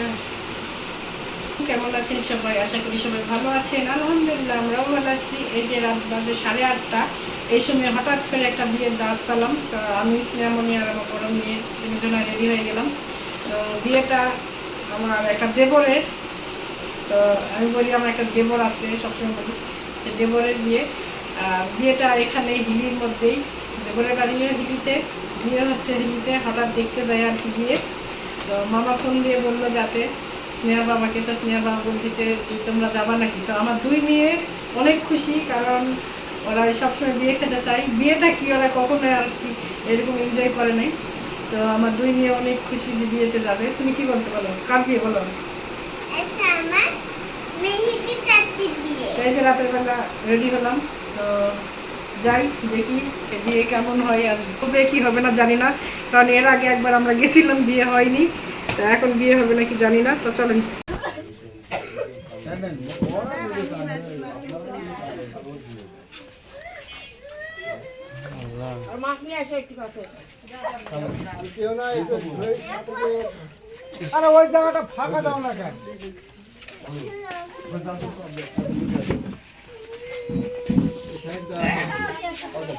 হ্যাঁ। কেমন আছেন সবাই? আশা করি সবাই ভালো আছেন। আলহামদুলিল্লাহ, আমরাও ভালো আছি। এই যে রাত বাজে সাড়ে আটটা, এই সময় হঠাৎ করে একটা বিয়ের পেলাম। তো আমি স্নেহামণি আর আমার বড় মেয়ে তিনজনে রেডি হয়ে গেলাম। তো বিয়েটা আমার একটা দেবরের। তো আমি বলি, আমার একটা দেবর আছে, সবসময় বলি, সে দেবরের বিয়ে। আর বিয়েটা এখানে হিলির মধ্যেই, দেবরের বাড়িও হিলিতে। বিয়ে হচ্ছে হিলিতে, হঠাৎ দেখতে যাই আর কি বিয়ে। তো মামা ফোন দিয়ে বলল যাতে স্নেহা বাবাকে তো স্নেহা বাবা বলতেছে তোমরা যাবা নাকি? তো আমার দুই মেয়ে অনেক খুশি কারণ ওরা সবসময় বিয়ে খেতে চায়। বিয়েটা কি ওরা কখনো আর কি এরকম এনজয় করে নাই। তো আমার দুই মেয়ে অনেক খুশি যে বিয়েতে যাবে। তুমি কি বলছো বলো? কার বিয়ে বলো? এই যে রাতের বেলা রেডি হলাম। তো যাই দেখি বিয়ে কেমন হয় আর হবে কি হবে না জানি না। কারণ এর আগে একবার আমরা গেছিলাম বিয়ে হয়নি। তো এখন বিয়ে হবে নাকি জানি না তো চলেন। আরে ওই জায়গাটা ফাঁকা দাও না কেন? Hadi.